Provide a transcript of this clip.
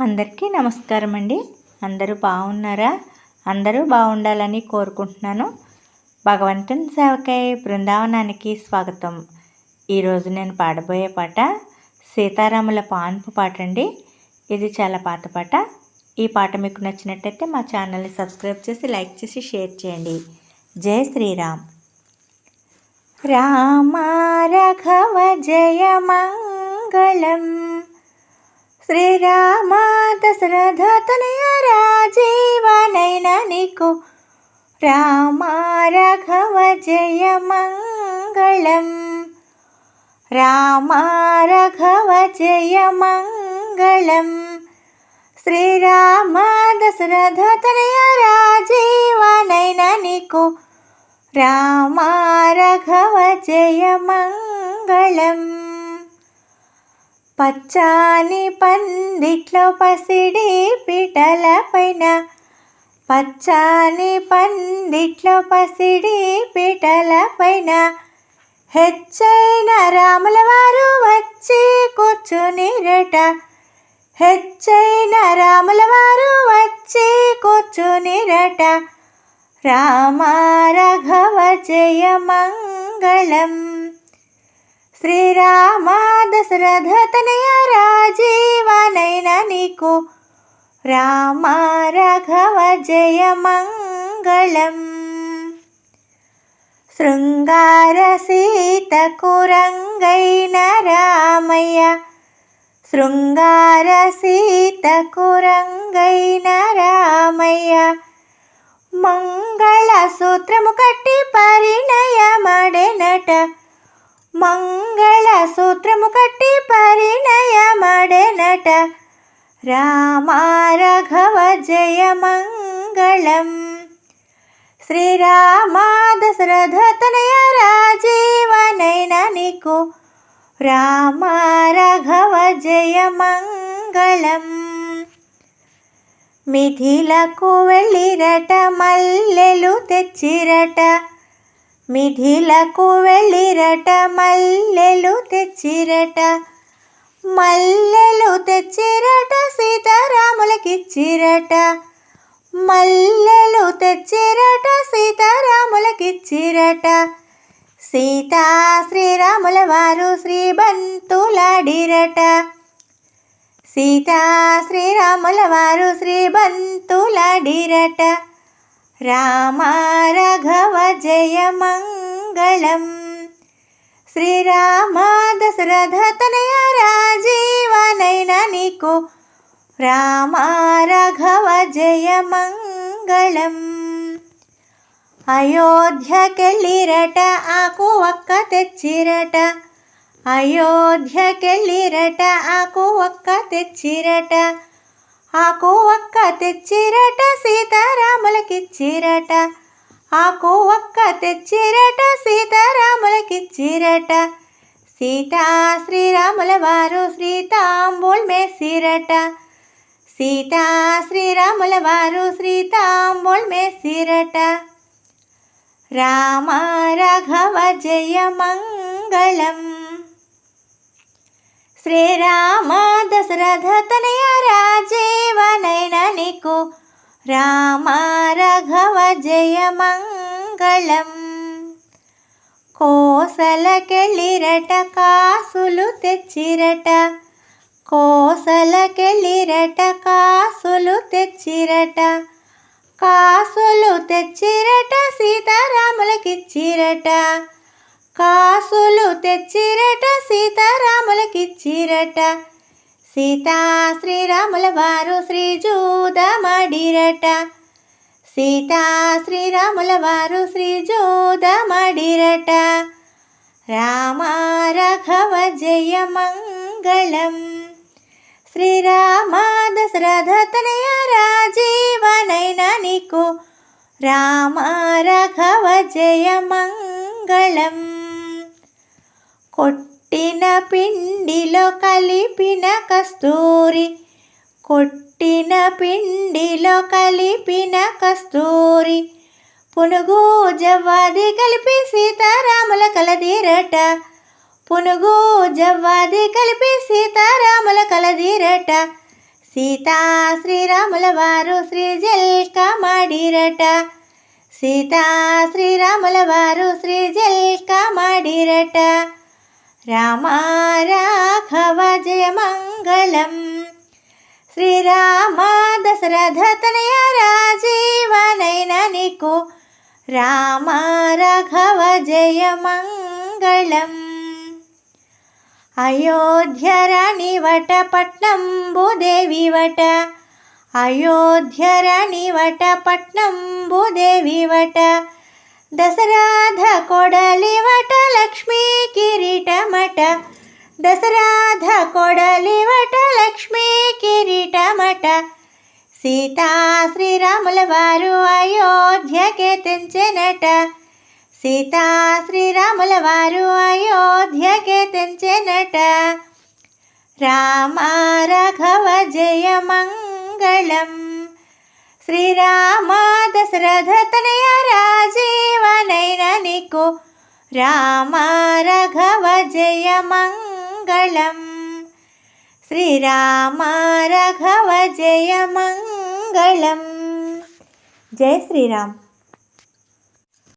అందరికీ నమస్కారం అండి అందరూ బాగున్నారా? అందరూ బాగుండాలని కోరుకుంటున్నాను. భగవంతుని సేవకై బృందావనానికి స్వాగతం. ఈరోజు నేను పాడబోయే పాట సీతారాముల పాన్పు పాట అండి. ఇది చాలా పాత పాట. ఈ పాట మీకు నచ్చినట్టయితే మా ఛానల్ని సబ్స్క్రైబ్ చేసి లైక్ చేసి షేర్ చేయండి. జై శ్రీరామ్. రామ రఘవ జయ మంగళం. శ్రీరామ దశరథ తనయ రాజీవనైన నీకు రామ రఘవ జయ మంగళం రామ రఘవ జయ మంగళం శ్రీరామ దశరథ తనయ రాజీవనైన నీకు రామ రఘవ జయ మంగళం పచ్చాని పందిట్లో పసిడి పిటల పైన పచ్చాని పందిట్లో పసిడి పిటల పైన. హెచ్చైన రాముల వారు వచ్చి కూర్చునిరట హెచ్చైన రాముల వారు వచ్చి కూర్చునిరట రామ రఘవ జయ మంగళం. శ్రీరామ దశరథ తనయ రాజీవనైన నీకు రామ రాఘవ జయ మంగళం శృంగార సీతకు రంగైన రామయ్య శృంగార సీతకు రంగైన రామయ్య మంగళ సూత్రము కట్టి పరిణయమడెనట మంగళ సూత్రము కట్టి పరిణయమడెనట. రామ రఘవ జయ మంగళం. శ్రీరామ దశరథ తనయ రాజీవనైన నీకు రామ రఘవ జయ మంగళం. మిథిలకు వెళ్ళిరట మల్లెలు తెచ్చిరట. మిథిలకు వెళ్ళిరట మల్లెలు తెచ్చిరట. మల్లెలు తెచ్చిరట సీతారాములకిచ్చిరట. మల్లెలు తెచ్చిరట సీతారాములకిచ్చిరట. సీతా శ్రీరాముల వారు శ్రీబంతులాడిరట. సీతా శ్రీరాముల వారు శ్రీబంతులాడిరట. రామ రఘవ జయ మంగళం శ్రీరామ దశరథ తనయ రాజీవనైన నీకు రామ రఘవ జయ మంగళం అయోధ్యకెళ్ళిరట ఆకు ఒక్క తెచ్చిరట అయోధ్యకెళ్ళిరట ఆకు ఒక్క తెచ్చిరట ఆకు ఒక్క తెచ్చిరట సీతారాములకిచ్చిరట. ఆకు ఒక్క తెచ్చిరట సీతారాములకిచ్చిరట. సీతా శ్రీరాముల వారు శ్రీతాంబుల్ మేసిరట. సీతా శ్రీరాముల వారు శ్రీతాంబుల్ మేసిరట. రామ రాఘవ జయ మంగళం. శ్రీరామ దశరథ తనయ రాజీవనైన నీకు. రామ రఘవ జయ మంగళం. కోసలకెళ్ళిరట కాసులు తెచ్చిరట. కోసలకెళ్ళిరట కాసులు తెచ్చిరట. కాసులు తెచ్చిరట సీతారాములకిచ్చిరట. కాసులు తెచ్చిరట సీతారాములకిచ్చిరట సీతా శ్రీరాముల వారు శ్రీజూదమడిరట సీతా శ్రీరాముల వారు శ్రీజూదమడిరట రామ రాఘవ జయ మంగళం శ్రీరామ దశరథ తనయ రాజీవనైన నీకు రామ రాఘవ జయ మంగళం కొట్టిన పిండిలో కలిపిన కస్తూరి కొట్టిన పిండిలో కలిపిన కస్తూరి పునుగు జవ్వాది కలిపి సీతారాముల కలదీరట పునుగు జవ్వాది కలిపి సీతారాముల కలదీరట సీతా శ్రీరాముల వారు శ్రీ శ్రీజల్క మాడిరట సీతా శ్రీరాముల వారు శ్రీ ಜಲ್ಕ మాడిరట. रामा राघव जय मङ्गलं श्रीरामा दशरथतनय राजीवनैननिको राम राघवजय मङ्गलम् अयोध्यरणि वटपट्नं वट अयोध्यारणि वट। దశరాధ కొడలి వట లక్ష్మీ కిరీటమట దశరాధ కొడలి వట లక్ష్మీ కిరీటమట సీతా శ్రీరాముల వారు అయోధ్యకే తెంచెనట. సీతా శ్రీరాముల వారు అయోధ్యకే తెంచెనట. రామ రాఘవ జయ మంగళం. శ్రీరామ దశరథ తనయ రాజీవనైన నీకు రామ రాఘవ జయ మంగళం శ్రీరామ రాఘవ జయ మంగళం జై శ్రీరామ్